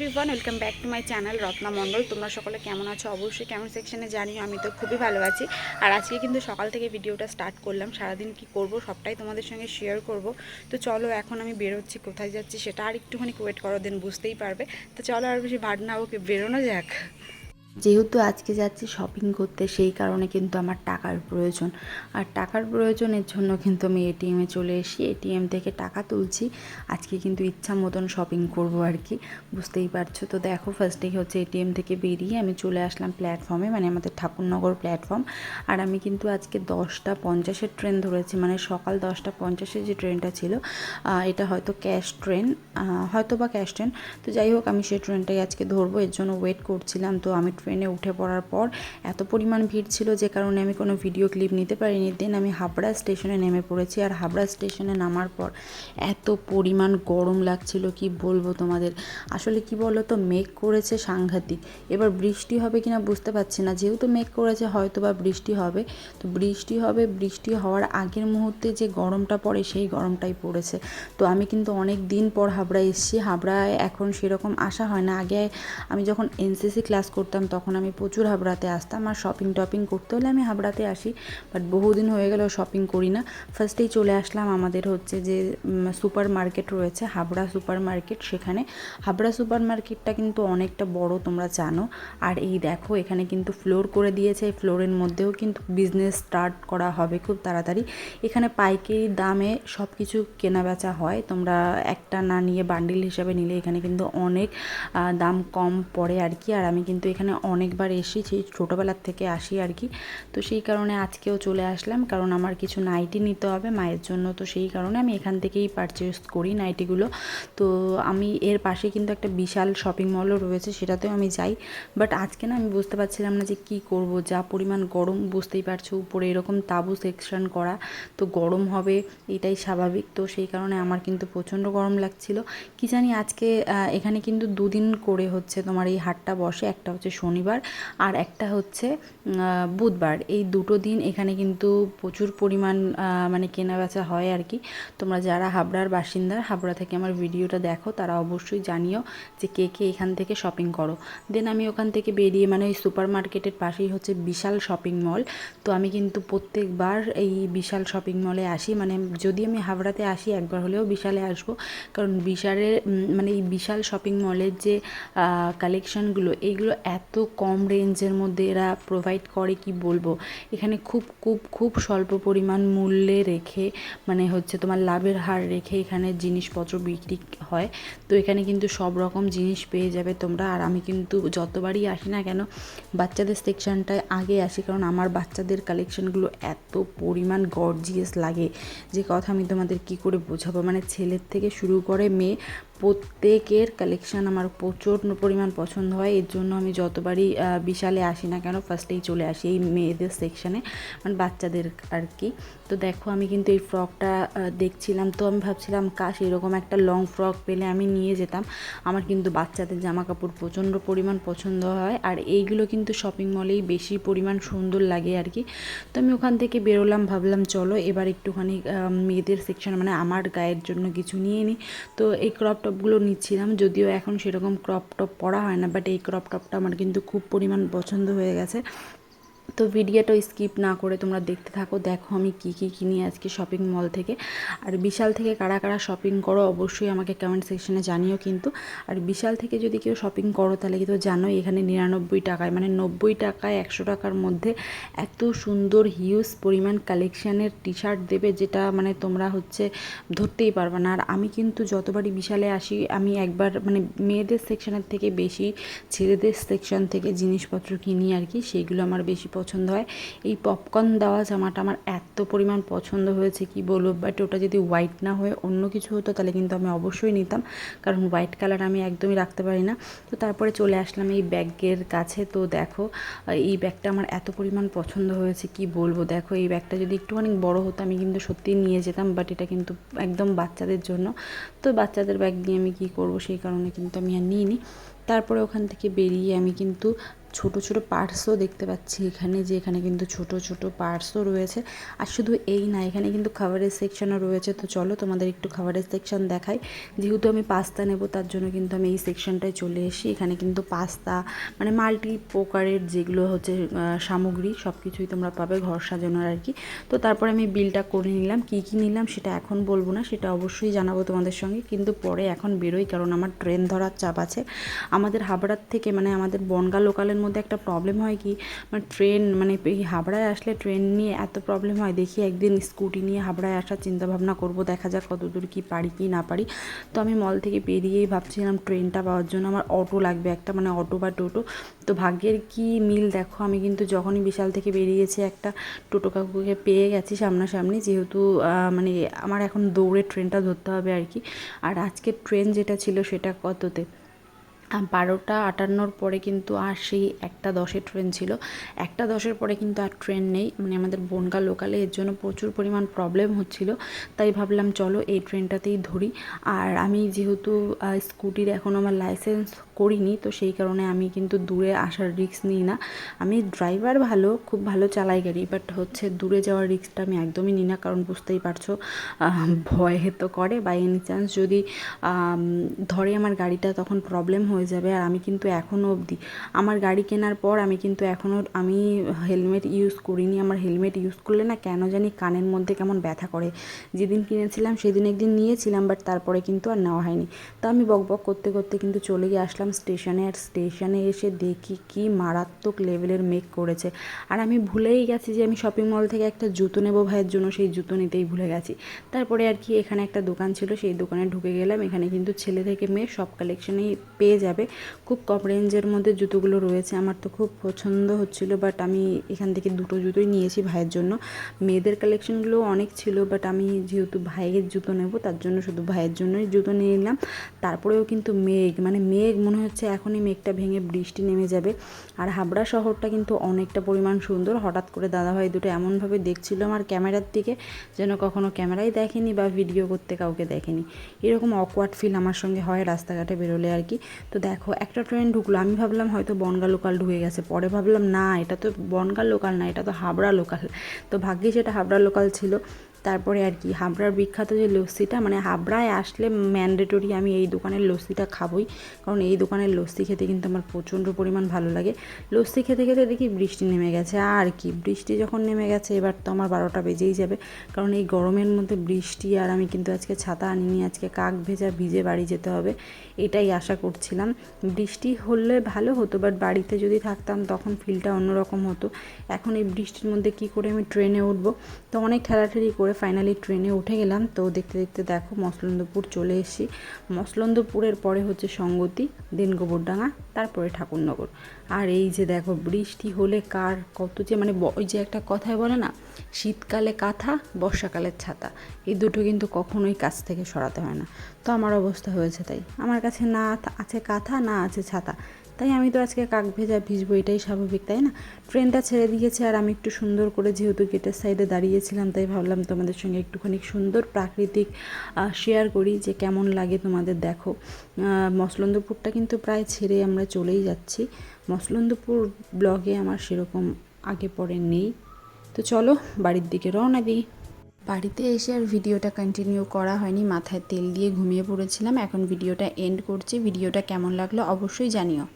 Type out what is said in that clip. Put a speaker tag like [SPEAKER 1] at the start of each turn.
[SPEAKER 1] Everyone welcome back to my channel Ratna Mondal তোমরা সকলে কেমন আছো? অবশ্যই কেমন সেকশানে জানিও, আমি তো খুবই ভালো আছি। আর আজকে কিন্তু সকাল থেকে ভিডিওটা স্টার্ট করলাম, সারাদিন কি করব সবটাই তোমাদের সঙ্গে শেয়ার করব। তো চলো, এখন আমি বেরোচ্ছি, কোথায় যাচ্ছি সেটা আর একটুখানি ওয়েট করো দিন বুঝতেই পারবে। তো চলো, আর বেশি ভাট না, ওকে বেরোনো যাক।
[SPEAKER 2] যেহেতু আজকে যাচ্ছি শপিং করতে, সেই কারণে কিন্তু আমার টাকার প্রয়োজন। আর টাকার প্রয়োজনের জন্য কিন্তু আমি এটিএমে চলে এসি এটিএম থেকে টাকা তুলছি। আজকে কিন্তু ইচ্ছা মতন শপিং করব আর কি। বুঝতেই পারছ? তো দেখো ফার্স্টেই হচ্ছে এটিএম থেকে বেরিয়ে আমি চলে আসলাম প্ল্যাটফর্মে মানে আমাদের ঠাকুরনগর প্ল্যাটফর্ম আর আমি কিন্তু আজকে দশটা পঞ্চাশের ট্রেন ধরেছি। মানে সকাল দশটা পঞ্চাশের যে ট্রেনটা ছিল এটা হয়তো ক্যাশ ট্রেন হয়তো বা ক্যাশ ট্রেন তো যাই হোক, আমি সেই ট্রেনটাই আজকে ধরবো। এর জন্য ওয়েট করছিলাম। তো আমি ট্রেনে উঠে পড়ার পর এত পরিমাণ ভিড় ছিল যে কারণে আমি কোনো ভিডিও ক্লিপ নিতে পারিনি। দেন আমি হাবড়া স্টেশনে নেমে পড়েছি আর হাবড়া স্টেশনে নামার পর এত পরিমাণ গরম লাগছিল, কি বলব তোমাদের? আসলে কি বলো তো মেঘ করেছে সাংঘাতিক। এবার বৃষ্টি হবে কিনা বুঝতে পারছি না। যেহেতু মেঘ করেছে হয়তো বা বৃষ্টি হবে। তো বৃষ্টি হবে, বৃষ্টি হওয়ার আগের মুহূর্তে যে গরমটা পড়ে, সেই গরমটাই পড়েছে। তো আমি কিন্তু অনেক দিন পর হাবড়া এসেছি। হাবড়ায় এখন সেরকম আসা হয় না। আগে আমি যখন এনসিসি ক্লাস করতাম তখন আমি প্রচুর হাবড়াতে আসতাম আর শপিং টপিং করতে হলে আমি হাবড়াতে আসি। বাট বহুদিন হয়ে গেল শপিং করি না। ফার্স্টেই চলে আসলাম আমাদের হচ্ছে যে সুপার মার্কেট রয়েছে, হাবড়া সুপার মার্কেট সেখানে। হাবড়া সুপার মার্কেটটা কিন্তু অনেকটা বড়, তোমরা জানো। আর এই দেখো, এখানে কিন্তু ফ্লোর করে দিয়েছে। এই ফ্লোরের মধ্যেও কিন্তু বিজনেস স্টার্ট করা হবে খুব তাড়াতাড়ি। এখানে পাইকারি দামে সব কিছু কেনা বেচা হয়। তোমরা একটা না নিয়ে বান্ডিল হিসাবে নিলে এখানে কিন্তু অনেক দাম কম পড়ে আর কি। আর আমি কিন্তু এখানে অনেকবার এসেছি, ছোটোবেলার থেকে আসি আর কি। তো সেই কারণে আজকেও চলে আসলাম, কারণ আমার কিছু নাইটি নিতে হবে মায়ের জন্য। তো সেই কারণে আমি এখান থেকেই পারচেস করি নাইটিগুলো। তো আমি এর পাশে কিন্তু একটা বিশাল শপিং মলও রয়েছে, সেটাতেও আমি যাই। বাট আজকে না আমি বুঝতে পারছিলাম না যে কি করব, যা পরিমাণ গরম বুঝতেই পারছ, উপরে এরকম তাবু সেকশন করা, তো গরম হবে, এটাই স্বাভাবিক। তো সেই কারণে আমার কিন্তু প্রচণ্ড গরম লাগছিল। কি জানি আজকে এখানে কিন্তু দুদিন করে হচ্ছে তোমার এই হাটটা বসে, একটা হচ্ছে শনিবার আর একটা হচ্ছে বুধবার। এই দুটো দিন এখানে কিন্তু প্রচুর পরিমাণ মানে কেনাবেচা হয় আর কি। তোমরা যারা হাবড়ার বাসিন্দা, হাবড়া থেকে আমার ভিডিওটা দেখো, তারা অবশ্যই জানিও যে কে কে এখান থেকে শপিং করো। দেন আমি ওখান থেকে বেরিয়ে মানে ওই সুপার মার্কেটের পাশেই হচ্ছে বিশাল শপিং মল তো আমি কিন্তু প্রত্যেকবার এই বিশাল শপিং মলে আসি। মানে যদি আমি হাবড়াতে আসি, একবার হলেও বিশালে আসব। কারণ বিশালের মানে এই বিশাল শপিং মলের যে কালেকশনগুলো এইগুলো এত কম রেঞ্জের মধ্যে এরা প্রোভাইড করে, কি বলব? এখানে খুব খুব খুব স্বল্প পরিমাণ মূল্যে রেখে মানে হচ্ছে তোমার লাভের হার রেখে এখানে জিনিসপত্র বিক্রি হয়। তো এখানে কিন্তু সব রকম জিনিস পেয়ে যাবে তোমরা। আর আমি কিন্তু যতবারই আসি না কেন, বাচ্চাদের সেকশনটায় আগে আসি। কারণ আমার বাচ্চাদের কালেকশনগুলো এত পরিমাণ গর্জিয়াস লাগে। যে কথা আমি তোমাদের কি করে বোঝাবো? মানে ছেলের থেকে শুরু করে মেয়ে প্রত্যেকের কালেকশন আমার প্রচুর পরিমাণ পছন্দ হয়। এর জন্য আমি যতবারই বিশালে আসি না কেন ফার্স্টেই চলে আসি এই মেয়েদের সেকশানে মানে বাচ্চাদের আর কি। তো দেখো, আমি কিন্তু এই ফ্রকটা দেখছিলাম তো আমি ভাবছিলাম, কাশ, এরকম একটা লং ফ্রক পেলে আমি নিয়ে যেতাম। আমার কিন্তু বাচ্চাদের জামা কাপড় প্রচণ্ড পরিমাণ পছন্দ হয়। আর এইগুলো কিন্তু শপিং মলেই বেশি পরিমাণ সুন্দর লাগে আর কি। তো আমি ওখান থেকে বেরোলাম, ভাবলাম, চলো, এবার একটুখানি মেয়েদের সেকশন মানে আমার গায়ের জন্য কিছু নিয়ে নিই তো এই ক্রপ টপগুলো নিচ্ছিলাম, যদিও এখন সেরকম ক্রপ টপ পরা হয় না বাট এই ক্রপ টপটা আমার কিন্তু খুব পরিমাণ পছন্দ হয়ে গেছে। তো ভিডিওটা স্কিপ না করে তোমরা দেখতে থাকো, দেখো আমি কি কি কিনি আজকে শপিং মল থেকে। আর বিশাল থেকে কারা কারা শপিং করো অবশ্যই আমাকে কমেন্ট সেকশনে জানিও কিন্তু। আর বিশাল থেকে যদি কেউ শপিং করো তাহলে কিন্তু জানোই এখানে নিরানব্বই টাকায় মানে নব্বই টাকায় একশো টাকার মধ্যে এত সুন্দর হিউজ পরিমাণ কালেকশানের টি শার্ট দেবে যেটা মানে তোমরা হচ্ছে ধরতেই পারবে না। আর আমি কিন্তু যতবারই বিশালে আসি, আমি একবার মানে মেয়েদের সেকশনের থেকে বেশি, ছেলেদের সেকশন থেকে জিনিসপত্র কিনি আর কি, সেগুলো আমার বেশি পছন্দ হয়। এই পপকর্ন দেওয়া জামাটা আমার এত পরিমাণ পছন্দ হয়েছে, কি বলব? বাট ওটা যদি হোয়াইট না হয়ে অন্য কিছু হতো, তাহলে কিন্তু আমি অবশ্যই নিতাম। কারণ হোয়াইট কালার আমি একদমই রাখতে পারি না। তো তারপরে চলে আসলাম এই ব্যাগের কাছে। তো দেখো এই ব্যাগটা আমার এত পরিমাণ পছন্দ হয়েছে, কি বলব? দেখো, এই ব্যাগটা যদি একটুখানি বড় হতো, আমি কিন্তু সত্যিই নিয়ে যেতাম। বাট এটা কিন্তু একদম বাচ্চাদের জন্য। তো বাচ্চাদের ব্যাগ নিয়ে আমি কি করব? সেই কারণে কিন্তু আমি আর নিইনি। তারপরে ওখান থেকে বেরিয়ে আমি কিন্তু ছোট ছোট পার্টসও দেখতে পাচ্ছি এখানে যে এখানে কিন্তু ছোট ছোট পার্টসও রয়েছে। আর শুধু এই না, এখানে কিন্তু খাবারের সেকশনও রয়েছে। তো চলো তোমাদের একটু খাবারের সেকশন দেখাই। যেহেতু আমি পাস্তা নেব, তার জন্য কিন্তু আমি এই সেকশনটায় চলে এসি এখানে কিন্তু পাস্তা মানে মাল্টি প্রকারের যেগুলো হচ্ছে সামগ্রী সব কিছুই তোমরা পাবে ঘর সাজানোর আর কি। তো তারপরে আমি বিলটা করে নিলাম। কী কী নিলাম সেটা এখন বলব না, সেটা অবশ্যই জানাব তোমাদের সঙ্গে। কিন্তু পরে এখন বেরোই, কারণ আমার ট্রেন ধরার চাপ আছে। আমাদের হাবড়ার থেকে মানে আমাদের বনগা লোকালের মধ্যে একটা প্রবলেম হয় কি মানে ট্রেন মানে এই হাবড়ায় আসলে ট্রেন নিয়ে এত প্রবলেম হয়, দেখি একদিন স্কুটি নিয়ে হাবড়ায় আসার চিন্তা ভাবনা করব, দেখা যাক কতদূর কি পারি কি না পারি। তো আমি মল থেকে বেরিয়েই ভাবছিলাম ট্রেনটা পাওয়ার জন্য, আমার অটো লাগবে একটা মানে অটো বা টোটো তো ভাগ্যের কি মিল দেখো, আমি কিন্তু যখনই বিশাল থেকে বেরিয়েছি একটা টোটো কাকুকে পেয়ে গেছি সামনাসামনি, যেহেতু মানে আমার এখন দৌড়ে ট্রেনটা ধরতে হবে আর কি। আর আজকের ট্রেন যেটা ছিল সেটা কততে? বারোটা আটান্নর পরে কিন্তু আর সেই একটা দশের ট্রেন ছিল। একটা দশের পরে কিন্তু আর ট্রেন নেই। মানে আমাদের বনগা লোকালে এর জন্য প্রচুর পরিমাণ প্রবলেম হচ্ছিল। তাই ভাবলাম, চলো এই ট্রেনটাতেই ধরি। আর আমি যেহেতু স্কুটির এখন আমার লাইসেন্স করিনি, তো সেই কারণে আমি কিন্তু দূরে আসার রিস্ক নিই না। আমি ড্রাইভার ভালো, খুব ভালো চালাই গাড়ি বাট হচ্ছে দূরে যাওয়ার রিস্কটা আমি একদমই নিই না, কারণ বুঝতেই পারছ ভয় তো করে বাই এনি চান্স যদি ধরে আমার গাড়িটা তখন প্রবলেম হয়ে যাবে, আর আমি কিন্তু এখনও অবধি, আমার গাড়ি কেনার পর আমি কিন্তু এখনও আমি হেলমেট ইউজ করিনি, আমার হেলমেট ইউজ করলে না কেন জানি কানের মধ্যে কেমন ব্যথা করে। যেদিন কিনেছিলাম, সেদিন একদিন নিয়েছিলাম বাট তারপরে কিন্তু আর নেওয়া হয়নি। তো আমি বক বক করতে করতে কিন্তু চলে গিয়ে আসলাম স্টেশনে, আর স্টেশনে এসে দেখি কি মারাত্মক লেভেলের মেক করেছে। আর আমি ভুলেই গেছি যে আমি শপিং মল থেকে একটা জুতো নেব ভাইয়ের জন্য, সেই জুতো নিতেই ভুলে গেছি। তারপরে আর কি এখানে একটা দোকান ছিল, সেই দোকানে ঢুকে গেলাম। এখানে কিন্তু ছেলে থেকে মেয়ে সব কালেকশনেই পেয়ে যাবে। খুব কম রেঞ্জের মধ্যে জুতোগুলো রয়েছে। আমার তো খুব পছন্দ হচ্ছিল বাট আমি এখান থেকে দুটো জুতোই নিয়েছি ভাইয়ের জন্য। মেয়েদের কালেকশনগুলো অনেক ছিল বাট আমি যেহেতু ভাইয়ের জুতো নেব, তার জন্য শুধু ভাইয়ের জন্যই জুতো নিয়ে নিলাম। তারপরেও কিন্তু মেঘ মানে মেঘ মনে হচ্ছে এখনই মেঘটা ভেঙে বৃষ্টি নেমে যাবে। আর হাবড়া শহরটা কিন্তু অনেকটা পরিমাণ সুন্দর। হঠাৎ করে দাদাভাই দুটো এমনভাবে দেখছিল আমার ক্যামেরার দিকে, যেন কখনো ক্যামেরাই দেখেনি বা ভিডিও করতে কাউকে দেখেনি। এরকম অকওয়ার্ড ফিল আমার সঙ্গে হয় রাস্তাঘাটে বেরোলে আর কি। তো দেখো, একটা ট্রেন ঢুকলো। আমি ভাবলাম হয়তো বনগা লোকাল ঢুকে গেছে। পরে ভাবলাম, না, এটা তো বনগা লোকাল না, এটা তো হাবড়া লোকাল তো ভাগ্যিস সেটা হাবড়া লোকাল ছিল। তারপরে আর কি, হাবড়ার বিখ্যাত যে লস্যিটা মানে হাবড়ায় আসলে ম্যান্ডেটরি আমি এই দোকানের লস্যিটা খাবই। কারণ এই দোকানের লস্যি খেতে কিন্তু আমার প্রচণ্ড পরিমাণ ভালো লাগে। লস্যি খেতে খেতে দেখি বৃষ্টি নেমে গেছে। আর কি, বৃষ্টি যখন নেমে গেছে, এবার তো আমার বারোটা বেজেই যাবে। কারণ এই গরমের মধ্যে বৃষ্টি আর আমি কিন্তু আজকে ছাতা আনিনি, আজকে কাক ভেজা ভিজে বাড়ি যেতে হবে, এটাই আশা করছিলাম। বৃষ্টি হলে ভালো হতো বাট বাড়িতে যদি থাকতাম তখন ফিলটা অন্যরকম হতো। এখন এই বৃষ্টির মধ্যে কি করে আমি ট্রেনে উঠবো? তো অনেক ঠেলাঠেলি করে ফাইনালি ট্রেনে উঠে গেলাম। তো দেখতে দেখতে দেখো মসলন্দপুর চলে এসেছি। মসলন্দপুরের পরে হচ্ছে সঙ্গতি, দেন গোবরডাঙ্গা, তারপরে ঠাকুরনগর। আর এই যে দেখো বৃষ্টি হলে কার কত যে মানে ওই যে একটা কথায় বলে না, শীতকালে কাঁথা বর্ষাকালের ছাতা। এই দুটো কিন্তু কখনোই কাছ থেকে সরাতে হয় না। তো আমার অবস্থা হয়েছে তাই। আমার কাছে না আছে কাঁথা, না আছে ছাতা। তাই আমি তো আজকে কাক ভেজা ভিজবো এটাই স্বাভাবিক, তাই না? ট্রেনটা ছেড়ে দিয়েছে আর আমি একটু সুন্দর করে যেহেতু গেটের সাইডে দাঁড়িয়েছিলাম, তাই ভাবলাম তোমাদের সঙ্গে একটুখানি সুন্দর প্রাকৃতিক শেয়ার করি যে কেমন লাগে তোমাদের দেখো। মসলন্দপুরটা কিন্তু প্রায় ছেড়ে আমরা চলেই যাচ্ছি। মসলন্দপুর ব্লগে আমার সেরকম আগে পরে নেই। তো চলো বাড়ির দিকে রওনা দিই। বাড়িতে এসে আর ভিডিওটা কন্টিনিউ করা হয়নি, মাথায় তেল দিয়ে ঘুমিয়ে পড়েছিলাম। এখন ভিডিওটা এন্ড করছি। ভিডিওটা কেমন লাগল অবশ্যই জানিও।